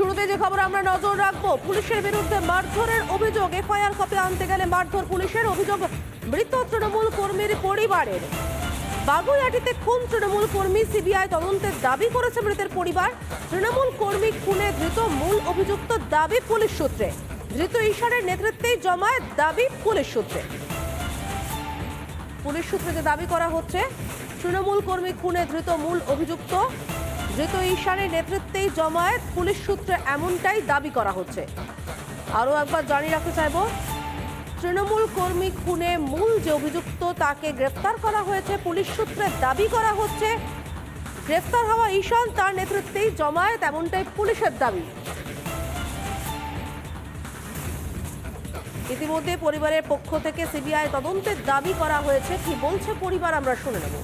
শুরুতে যে খবর আমরা নজর রাখব, পুলিশের বিরুদ্ধে মারধরের অভিযোগ, এফআইআর কপি আনতে গেলে মারধর পুলিশের অভিযোগ, মৃত তৃণমূল কর্মীর পরিবারের। বাগুইয়াটিতে খুন তৃণমূল কর্মী সিবিআই তদন্তের দাবি করেছে মৃতের পরিবার। তৃণমূল কর্মী খুনে ধৃত মূল অভিযুক্ত দাবি পুলিশ সূত্রে। ধৃত ঈশানের নেতৃত্বেই জমায়েত দাবি পুলিশ সূত্রে। পুলিশ সূত্রে যে দাবি করা হচ্ছে, তৃণমূল কর্মী খুনে ধৃত মূল অভিযুক্ত ধৃত ঈশানের নেতৃত্বেই জমায়েত। পুলিশ সূত্রে এমনটাই দাবি করা হচ্ছে। আরও একবার জানিয়ে রাখতে চাইব, তৃণমূল কর্মী খুনে মূল যে অভিযুক্ত তাকে গ্রেপ্তার করা হয়েছে, পুলিশ সূত্রে দাবি করা হচ্ছে, গ্রেফতার হওয়া ঈশান তার নেতৃত্বেই জমায়েত, এমনটাই পুলিশের দাবি। ইতিমধ্যে পরিবারের পক্ষ থেকে সিবিআই তদন্তের দাবি করা হয়েছে। কি বলছে পরিবার, আমরা শুনে নেব।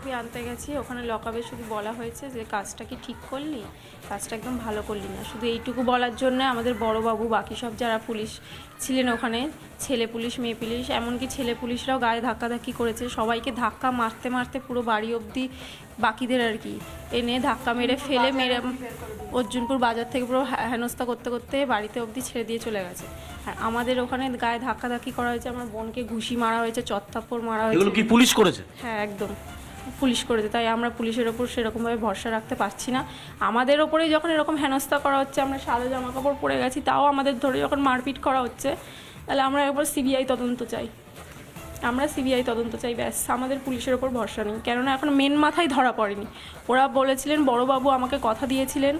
কপি আনতে গেছি ওখানে লকআপে শুধু বলা হয়েছে যে কাজটা কি ঠিক করলি? কাজটা একদম ভালো করলি না। শুধু এইটুকু বলার জন্য আমাদের বড়বাবু বাকি সব যারা পুলিশ ছিলেন ওখানে ছেলে পুলিশ মেয়ে পুলিশ এমনকি ছেলে পুলিশরাও গায়ে ধাক্কাধাক্কি করেছে সবাইকে ধাক্কা মারতে মারতে পুরো বাড়ি অবধি বাকিদের আর কি এনে ধাক্কা মেরে ফেলে মেরে অর্জুনপুর বাজার থেকে পুরো হেনস্থা করতে করতে বাড়িতে অবধি ছেড়ে দিয়ে চলে গেছে। আর আমাদের ওখানে গায়ে ধাক্কাধাক্কি করা হয়েছে আমার বোনকে ঘুষি মারা হয়েছে চত্তাপ্পড় মারা হয়েছে। এগুলো কি পুলিশ করেছে? হ্যাঁ একদম। পুলিশ করেছে, তাই আমরা পুলিশের ওপর সেরকমভাবে ভরসা রাখতে পারছি না। আমাদের ওপরে যখন এরকম হেনস্থা করা হচ্ছে, আমরা সাদা জামা কাপড় পরে গেছি, তাও আমাদের ধরে যখন মারপিট করা হচ্ছে, তাহলে আমরা একবার সিবিআই তদন্ত চাই। আমরা সিবিআই তদন্ত চাই, ব্যাস, আমাদের পুলিশের ওপর ভরসা নেই। কেননা এখন মেন মাথায় ধরা পড়েনি। ওরা বলেছিলেন, বড়বাবু আমাকে কথা দিয়েছিলেন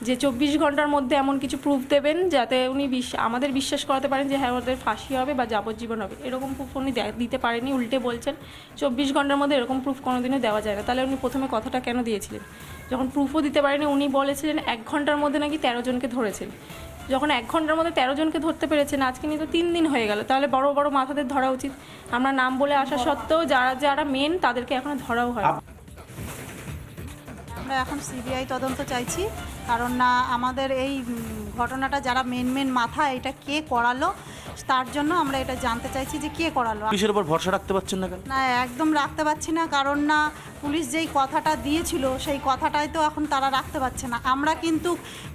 যে চব্বিশ ঘণ্টার মধ্যে এমন কিছু প্রুফ দেবেন যাতে উনি বিশ্ব- আমাদের বিশ্বাস করাতে পারেন যে হ্যাঁ ওদের ফাঁসি হবে বা যাবজ্জীবন হবে। এরকম প্রুফ উনি দিতে পারেনি, উল্টে বলছেন, চব্বিশ ঘণ্টার মধ্যে এরকম প্রুফ কোনোদিনও দেওয়া যায় না। তাহলে উনি প্রথমে কথাটা কেন দিয়েছিলেন? যখন প্রুফও দিতে পারেনি, উনি বলেছিলেন এক ঘণ্টার মধ্যে নাকি তেরো জনকে ধরেছেন। যখন এক ঘণ্টার মধ্যে তেরো জনকে ধরতে পেরেছেন, আজকে নিয়ে তো তিন দিন হয়ে গেল। তাহলে বড় বড় মাথাদের ধরা উচিত। আমরা নাম বলে আসা সত্ত্বেও যারা যারা মেন তাদেরকে এখনও ধরাও হয় আমরা এখন সিবিআই তদন্ত চাইছি। কারণ না আমাদের এই ঘটনাটা যারা মেন মেন মাথা এটা কে করালো তার জন্য আমরা এটা জানতে চাইছি যে কে করালো। পুলিশের উপর ভরসা রাখতে পারছেন না না একদম রাখতে পারছি না কারণ না পুলিশ যেই কথাটা দিয়েছিল সেই কথাটাই তো এখন তারা রাখতে পারছে না। আমরা কিন্তু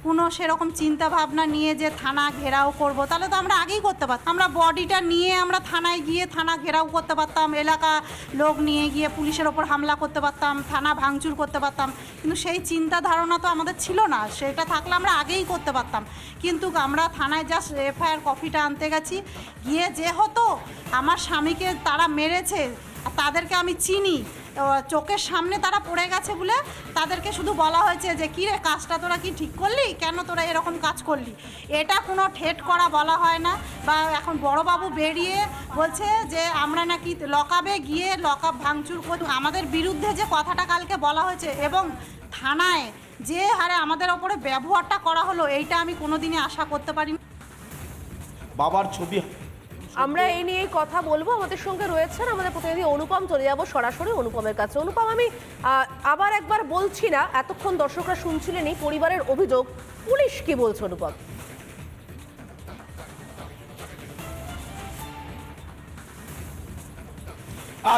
কোনো সেরকম চিন্তা ভাবনা নিয়ে যে থানা ঘেরাও করব তাহলে তো আমরা আগেই করতে পারতাম। আমরা বডিটা নিয়ে আমরা থানায় গিয়ে থানা ঘেরাও করতে পারতাম এলাকা লোক নিয়ে গিয়ে পুলিশের ওপর হামলা করতে পারতাম থানা ভাঙচুর করতে পারতাম। কিন্তু সেই চিন্তা ধারণা তো আমাদের ছিল না। সেটা থাকলে আমরা আগেই করতে পারতাম। কিন্তু আমরা থানায় জাস্ট এফআইআর কপিটা আনতে গেছি। গিয়ে যে হতো আমার স্বামীকে তারা মেরেছে, তাদেরকে আমি চিনি চোখের সামনে তারা পড়ে গেছে বলে তাদেরকে শুধু বলা হয়েছে যে, কী রে, কাজটা তোরা কি ঠিক করলি? কেন তোরা এরকম কাজ করলি? এটা কোনো ঠেট করা বলা হয় না। বা এখন বড়বাবু বেরিয়ে বলছে যে, আমরা নাকি লকাবে গিয়ে লকআপ ভাঙচুর করি আমাদের বিরুদ্ধে যে কথাটা কালকে বলা হয়েছে এবং থানায় যে হারে আমাদের ওপরে ব্যবহারটা করা হলো এইটা আমি কোনোদিনই আশা করতে পারি বাবার ছবি। আমরা এই নিয়ে কথা বলব। আমাদের সঙ্গে রয়েছেন আমাদের প্রতিনিধি অনুপম চলে যাব সরাসরি অনুপমের কাছে। অনুপম আমি আবার একবার বলছি না এতক্ষণ দর্শকরা শুনছিলেনই পরিবারের অভিযোগ। পুলিশ কি বলছে অনুপম?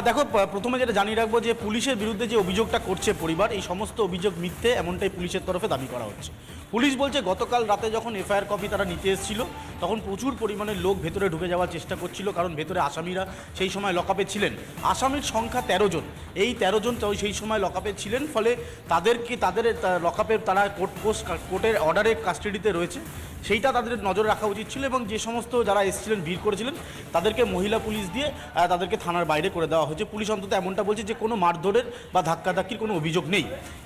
দেখো প্রথমে যেটা জানিয়ে রাখব যে পুলিশের বিরুদ্ধে যে অভিযোগটা করছে পরিবার, এই সমস্ত অভিযোগ মিথ্যে, এমনটাই পুলিশের তরফে দাবি করা হচ্ছে। পুলিশ বলছে, গতকাল রাতে যখন এফআইআর কপি তারা নিতে এসেছিল, তখন প্রচুর পরিমাণে লোক ভেতরে ঢুকে যাওয়ার চেষ্টা করছিল, কারণ ভেতরে আসামিরা সেই সময় লকআপে ছিলেন। আসামির সংখ্যা তেরো জন। এই তেরো জন সেই সময় লকআপে ছিলেন, ফলে তাদেরকে, তাদের লকআপের তারা কোর্ট পোস্ট কোর্টের অর্ডারে কাস্টাডিতে রয়েছে। সেইটা তাদের নজরে রাখা উচিত ছিল এবং যে সমস্ত যারা এসেছিলেন, ভিড় করেছিলেন, তাদেরকে মহিলা পুলিশ দিয়ে তাদেরকে থানার বাইরে করে দেওয়া হয়েছে। পুলিশ অন্তত এমনটা বলছে যে কোনো মারধরের বা ধাক্কাধাক্কির কোনো অভিযোগ নেই।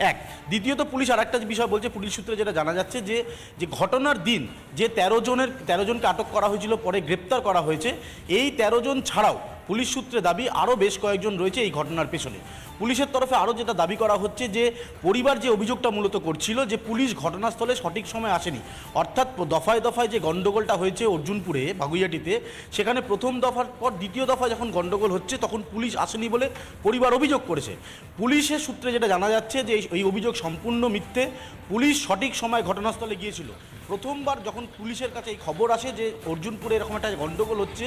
এক, দ্বিতীয়ত পুলিশ আরেকটা বিষয় বলছে, পুলিশ সূত্রে যেটা জানা যাচ্ছে যে যে ঘটনার দিন যে তেরো জনের, তেরো জনকে আটক করা হয়েছিল, পরে গ্রেপ্তার করা হয়েছে, এই তেরো জন ছাড়াও পুলিশ সূত্রে দাবি আরও বেশ কয়েকজন রয়েছে এই ঘটনার পেছনে। পুলিশের তরফে আরও যেটা দাবি করা হচ্ছে যে, পরিবার যে অভিযোগটা মূলত করছিল যে, পুলিশ ঘটনাস্থলে সঠিক সময় আসেনি। অর্থাৎ দফায় দফায় যে গণ্ডগোলটা হয়েছে অর্জুনপুরে, বাগুইয়াটিতে, সেখানে প্রথম দফার পর দ্বিতীয় দফায় যখন গণ্ডগোল হচ্ছে, তখন পুলিশ আসেনি বলে পরিবার অভিযোগ করেছে। পুলিশের সূত্রে যেটা জানা যাচ্ছে যে এই- অভিযোগ সম্পূর্ণ মিথ্যে। পুলিশ সঠিক সময় ঘটনাস্থলে গিয়েছিল। প্রথমবার যখন পুলিশের কাছে এই খবর আসে যে অর্জুনপুরে এরকম একটা গণ্ডগোল হচ্ছে,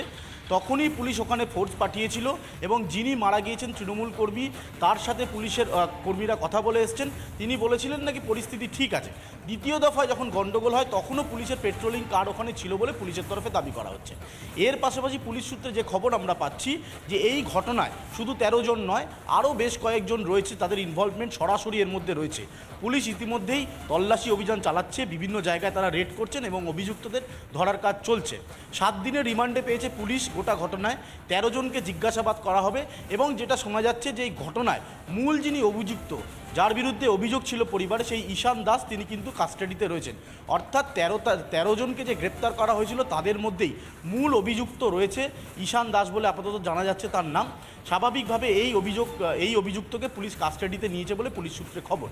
তখনই পুলিশ ওখানে ফোর্স পাঠিয়েছিল এবং যিনি মারা গিয়েছেন তৃণমূল কর্মী, তার সাথে পুলিশের কর্মীরা কথা বলে এসছেন। তিনি বলেছিলেন নাকি পরিস্থিতি ঠিক আছে। দ্বিতীয় দফায় যখন গণ্ডগোল হয়, তখনও পুলিশের পেট্রোলিং কার ওখানে ছিল বলে পুলিশের তরফে দাবি করা হচ্ছে। এর পাশাপাশি পুলিশ সূত্রে যে খবর আমরা পাচ্ছি, যে এই ঘটনায় শুধু তেরো জন নয়, আরও বেশ কয়েকজন রয়েছে তাদের ইনভলভমেন্ট সরাসরি এর মধ্যে রয়েছে। পুলিশ ইতিমধ্যেই তল্লাশি অভিযান চালাচ্ছে, বিভিন্ন জায়গায় তারা রেড করছেন এবং অভিযুক্তদের ধরার কাজ চলছে। সাত দিনের রিমান্ডে পেয়েছে পুলিশ গোটা ঘটনায়। তেরো জনকে জিজ্ঞাসাবাদ করা হবে এবং যেটা শোনা যাচ্ছে যে এই ঘটনায় মূল যিনি অভিযুক্ত, যার বিরুদ্ধে অভিযোগ ছিল পরিবারে সেই ঈশান দাস, তিনি কিন্তু কাস্টাডিতে রয়েছেন। অর্থাৎ তেরো তেরো জনকে যে গ্রেপ্তার করা হয়েছিল তাদের মধ্যেই মূল অভিযুক্ত রয়েছে ঈশান দাস বলে আপাতত জানা যাচ্ছে তার নাম। স্বাভাবিকভাবে এই অভিযোগ, এই অভিযুক্তকে পুলিশ কাস্টাডিতে নিয়েছে বলে পুলিশ সূত্রে খবর।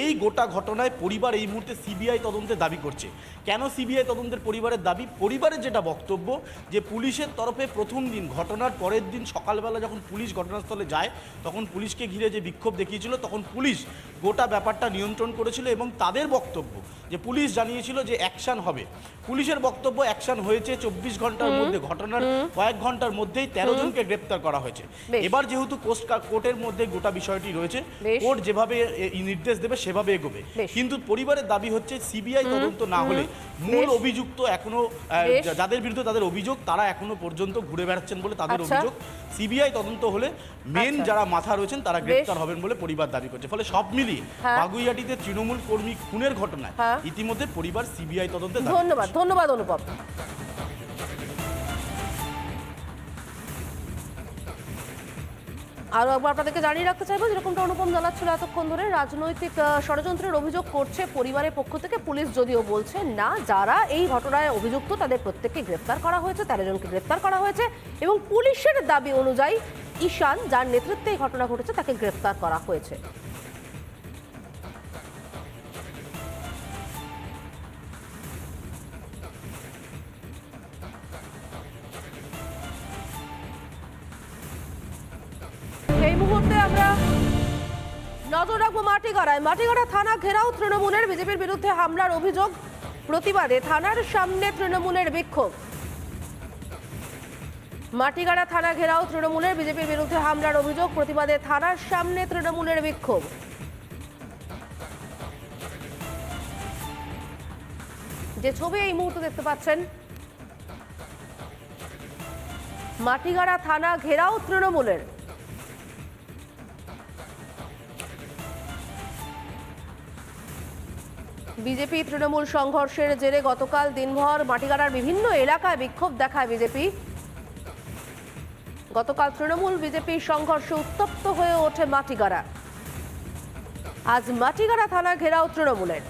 এই গোটা ঘটনায় পরিবার এই মুহূর্তে সিবিআই তদন্তের দাবি করছে। কেন সিবিআই তদন্তের পরিবারের দাবি? পরিবারের যেটা বক্তব্য, যে পুলিশের তরফে প্রথম দিন, ঘটনার পরের দিন সকালবেলা যখন পুলিশ ঘটনাস্থলে যায়, তখন পুলিশকে ঘিরে যে বিক্ষোভ দেখিয়েছিল, তখন পুলিশ গোটা ব্যাপারটা নিয়ন্ত্রণ করেছিল এবং তাদের বক্তব্য যে পুলিশ জানিয়েছিল যে অ্যাকশন হবে। পুলিশের বক্তব্য অ্যাকশন হয়েছে চব্বিশ ঘণ্টার মধ্যে ঘটনার কয়েক ঘণ্টার মধ্যেই তেরো জনকে গ্রেপ্তার করা হয়েছে। এবার যেহেতু কোস্ট কোর্টের মধ্যে গোটা বিষয়টি রয়েছে কোর্ট যেভাবে নির্দেশ দেবে সেভাবে এগোবে। কিন্তু পরিবারের দাবি হচ্ছে সিবিআই তদন্ত না হলে মূল অভিযুক্ত এখনও যাদের বিরুদ্ধে তাদের অভিযোগ তারা এখনও পর্যন্ত ঘুরে বেড়াচ্ছেন বলে তাদের আচ্ছা। অভিযোগ। সিবিআই তদন্ত হলে মেন আচ্ছা। যারা মাথা রয়েছেন তারা গ্রেপ্তার হবেন বলে পরিবার দাবি করছে। ফলে সব মিলিয়ে হ্যাঁ। বাগুইয়াটিতে তৃণমূল কর্মী খুনের ঘটনায় হ্যাঁ। ইতিমধ্যে পরিবার সিবিআই তদন্তে ধন্যবাদ ধন্যবাদ অনুপম। আরও একবার আপনাদেরকে জানিয়ে রাখতে চাইব যেরকমটা অনুপম জানাচ্ছিল এতক্ষণ ধরে রাজনৈতিক ষড়যন্ত্রের অভিযোগ করছে পরিবারের পক্ষ থেকে। পুলিশ যদিও বলছে না যারা এই ঘটনায় অভিযুক্ত তাদের প্রত্যেককে গ্রেপ্তার করা হয়েছে তেরো জনকে গ্রেপ্তার করা হয়েছে এবং পুলিশের দাবি অনুযায়ী ঈশান যার নেতৃত্বে এই ঘটনা ঘটেছে তাকে গ্রেপ্তার করা হয়েছে। নজর রাখব মাটিগাড়ায়। মাটিগাড়া থানা ঘেরাও তৃণমূলের বিজেপির বিরুদ্ধে হামলার অভিযোগ প্রতিবাদে থানার সামনে তৃণমূলের বিক্ষোভ। মাটিগাড়া থানা ঘেরাও তৃণমূলের বিজেপির বিরুদ্ধে হামলার অভিযোগ প্রতিবাদে থানার সামনে তৃণমূলের বিক্ষোভ। যে ছবি এই মুহূর্তে দেখতে পাচ্ছেন, মাটিগাড়া থানা ঘেরাও তৃণমূলের। বিজেপি তৃণমূল সংঘর্ষের জেরে গতকাল দিনভর মাটিগাড়ার বিভিন্ন এলাকায় বিক্ষোভ দেখায় বিজেপি। গতকাল তৃণমূল বিজেপির সংঘর্ষে উত্তপ্ত হয়ে ওঠে মাটিগাড়া। আজ মাটিগাড়া থানা ঘেরাও তৃণমূলের।